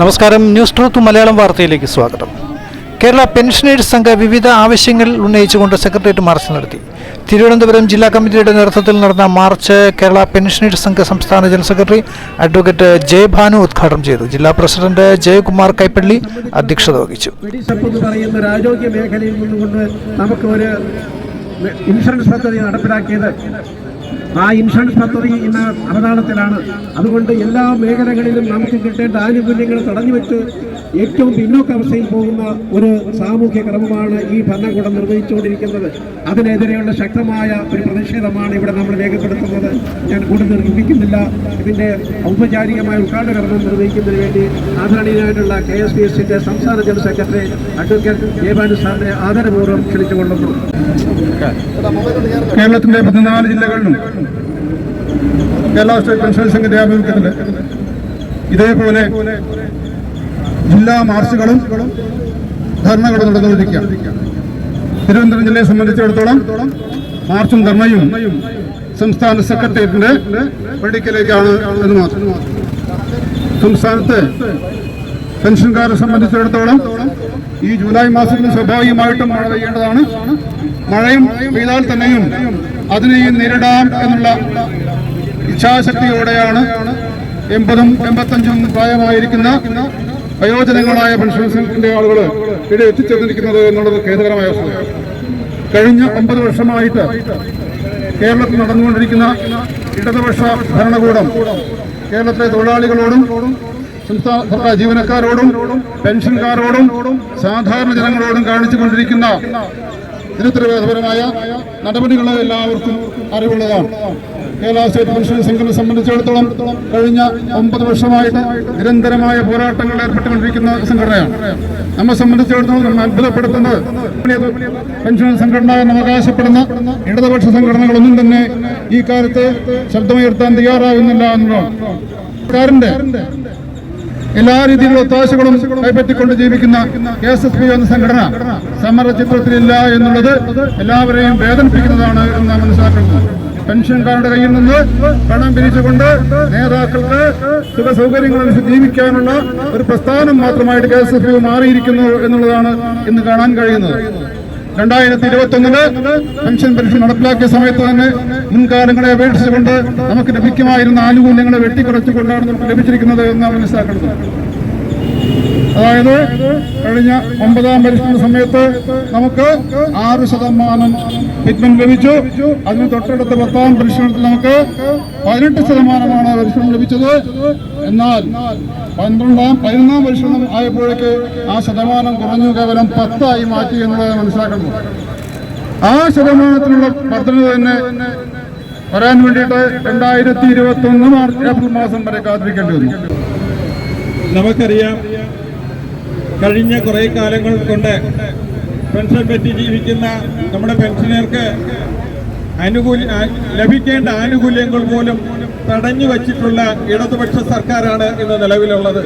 നമസ്കാരം. News truth Malayalam വാർത്തയിലേക്ക് സ്വാഗതം. കേരള പെൻഷനേഴ്സ് സംഘ വിവിധ ആവശ്യങ്ങൾ ഉന്നയിച്ചുകൊണ്ട് സെക്രട്ടേറിയറ്റ് മാർച്ച് നടത്തി. തിരുവനന്തപുരം ജില്ലാ കമ്മിറ്റിയുടെ നേതൃത്വത്തിൽ നടന്ന മാർച്ച് കേരള പെൻഷനേഴ്സ് സംഘ സംസ്ഥാന ജനറൽ സെക്രട്ടറി അഡ്വക്കേറ്റ് ജയഭാനു ഉദ്ഘാടനം ചെയ്തു. ജില്ലാ പ്രസിഡന്റ് ജയകുമാർ കൈപ്പള്ളി അധ്യക്ഷത വഹിച്ചു. ആരോഗ്യ മേഖലയിൽ ഇൻഷുറൻസ് പദ്ധതി നടപ്പിലാക്കിയത് ആ ഇൻഷുറൻസ് പദ്ധതി ഇന്ന് അവതാളത്തിലാണ്. അതുകൊണ്ട് എല്ലാ മേഖലകളിലും നമുക്ക് കിട്ടേണ്ട ആനുകൂല്യങ്ങൾ തടഞ്ഞു വെച്ച് ഏറ്റവും പിന്നോക്കാവസ്ഥയിൽ പോകുന്ന ഒരു സാമൂഹ്യ ക്രമമാണ് ഈ ഭരണകൂടം നിർവഹിച്ചുകൊണ്ടിരിക്കുന്നത്. അതിനെതിരെയുള്ള ശക്തമായ ഒരു പ്രതിഷേധമാണ് ഇവിടെ നമ്മൾ രേഖപ്പെടുത്തുന്നത്. ഞാൻ കൂടുതൽ നിർമ്മിക്കുന്നില്ല ഇതിന്റെ ഔപചാരികമായ ഉദ്ഘാടന കർമ്മം നിർവഹിക്കുന്നതിന് വേണ്ടി ആദരണീയനായിട്ടുള്ള കെ എസ് പി എസിന്റെ സംസ്ഥാന ജനറൽ സെക്രട്ടറി അഡ്വക്കേറ്റ് ദേവാനു സാറിനെ ആദരപൂർവം ക്ഷണിച്ചുകൊള്ളുന്നു. കേരളത്തിന്റെ പതിനാല് ജില്ലകളിലും കേരള സ്റ്റേറ്റ് പെൻഷൻ സംഘത്തിന്റെ ആഭിമുഖ്യത്തിൽ ഇതേപോലെ ജില്ലാ മാർച്ചുകളും ധർണകളും നടന്നുകൊണ്ടിരിക്കുകയാണ് തിരുവനന്തപുരം ജില്ലയെ സംബന്ധിച്ചിടത്തോളം മാർച്ചും ധർണയും സംസ്ഥാന സെക്രട്ടേറിയറ്റിന്റെ പഠിക്കലേക്കാണ് എന്ന് മാത്രം. സംസ്ഥാനത്ത് പെൻഷൻകാരെ സംബന്ധിച്ചിടത്തോളം ഈ ജൂലൈ മാസത്തിൽ സ്വാഭാവികമായിട്ടും മഴ പെയ്യേണ്ടതാണ്. മഴയും പെയ്താൽ തന്നെയും അതിനെയും നേരിടാം എന്നുള്ള ഇച്ഛാശക്തിയോടെയാണ് എൺപതും എൺപത്തഞ്ചും പ്രായമായിരിക്കുന്ന വയോജനങ്ങളായ പെൻഷൻസിന്റെ ആളുകൾ ഇവിടെ എത്തിച്ചേർന്നിരിക്കുന്നത് എന്നുള്ളത് ഖേദകരമായ വസ്തുതയാണ്. കഴിഞ്ഞ ഒമ്പത് വർഷമായിട്ട് കേരളത്തിൽ നടന്നുകൊണ്ടിരിക്കുന്ന ഇടതുപക്ഷ ഭരണകൂടം കേരളത്തിലെ തൊഴിലാളികളോടും സംസ്ഥാന സർക്കാർ ജീവനക്കാരോടും പെൻഷൻകാരോടും സാധാരണ ജനങ്ങളോടും കാണിച്ചുകൊണ്ടിരിക്കുന്ന നിരുത്തരവാദപരമായ നടപടികൾ എല്ലാവർക്കും അറിവുള്ളതാണ്. കേരള സ്റ്റേറ്റ് പെൻഷൻ സംഘത്തെ സംബന്ധിച്ചിടത്തോളം കഴിഞ്ഞ ഒമ്പത് വർഷമായിട്ട് നിരന്തരമായ പോരാട്ടങ്ങളിൽ ഏർപ്പെട്ടുകൊണ്ടിരിക്കുന്ന സംഘടനയാണ്. നമ്മെ സംബന്ധിച്ചിടത്തോളം നമ്മൾ അത്ഭുതപ്പെടുത്തുന്നത് പെൻഷൻ സംഘടന എന്ന് അവകാശപ്പെടുന്ന ഇടതുപക്ഷ സംഘടനകളൊന്നും തന്നെ ഈ കാര്യത്തെ ശബ്ദമുയർത്താൻ തയ്യാറാകുന്നില്ല എന്നുള്ളതാണ്. സർക്കാരിന്റെ എല്ലാ രീതിയിലുള്ള ഒത്താശകളും കൈപ്പറ്റിക്കൊണ്ട് ജീവിക്കുന്ന കെ എസ് എസ് പി എന്ന സംഘടന സമര ചിത്രത്തിലില്ല എന്നുള്ളത് എല്ലാവരെയും വേദനിപ്പിക്കുന്നതാണ് എന്ന് നാം മനസ്സിലാക്കുന്നത് പെൻഷൻകാരുടെ കയ്യിൽ നിന്ന് പണം പിരിച്ചുകൊണ്ട് നേതാക്കൾക്ക് സുഖ സൗകര്യങ്ങളനുസരിച്ച് ജീവിക്കാനുള്ള ഒരു പ്രസ്ഥാനം മാത്രമായിട്ട് കെ എസ് എഫ് മാറിയിരിക്കുന്നു എന്നുള്ളതാണ് ഇന്ന് കാണാൻ കഴിയുന്നത്. രണ്ടായിരത്തി ഇരുപത്തി ഒന്നിൽ പെൻഷൻ പെൻഷൻ നടപ്പിലാക്കിയ സമയത്ത് തന്നെ മുൻകാലങ്ങളെ അപേക്ഷിച്ചുകൊണ്ട് നമുക്ക് ലഭിക്കുമായിരുന്ന ആനുകൂല്യങ്ങളെ വെട്ടിക്കുറച്ചുകൊണ്ടാണ് നമുക്ക് ലഭിച്ചിരിക്കുന്നത് എന്ന് മനസ്സിലാക്കുന്നത്. അതായത് കഴിഞ്ഞ ഒമ്പതാം പരിഷ്കരണ സമയത്ത് നമുക്ക് ആറ് ശതമാനം ഫിറ്റ്മെന്റ് ലഭിച്ചു. അതിന് തൊട്ടടുത്ത പത്താം പരിശ്രമത്തിൽ നമുക്ക് പതിനെട്ട് ശതമാനമാണ് പരിശ്രമം ലഭിച്ചത്. എന്നാൽ പന്ത്രണ്ടാം പതിനൊന്നാം പരിശ്രമം ആയപ്പോഴേക്ക് ആ ശതമാനം കുറഞ്ഞു കേവലം പത്തായി മാറ്റി എന്നുള്ളത് മനസ്സിലാക്കണം ആ ശതമാനത്തിനുള്ള വർധന തന്നെ വരാൻ വേണ്ടിയിട്ട് രണ്ടായിരത്തി ഇരുപത്തി ഒന്ന് മാർച്ച് ഏപ്രിൽ മാസം വരെ കാത്തിരിക്കേണ്ടി വന്നു. നമുക്കറിയാം കഴിഞ്ഞ കുറേ കാലങ്ങൾ കൊണ്ട് പെൻഷൻ പറ്റി ജീവിക്കുന്ന നമ്മുടെ പെൻഷനർക്ക് അനുകൂല ലഭിക്കേണ്ട ആനുകൂല്യങ്ങൾ പോലും തടഞ്ഞു വച്ചിട്ടുള്ള ഇടതുപക്ഷ സർക്കാരാണ് ഇന്ന് നിലവിലുള്ളത്.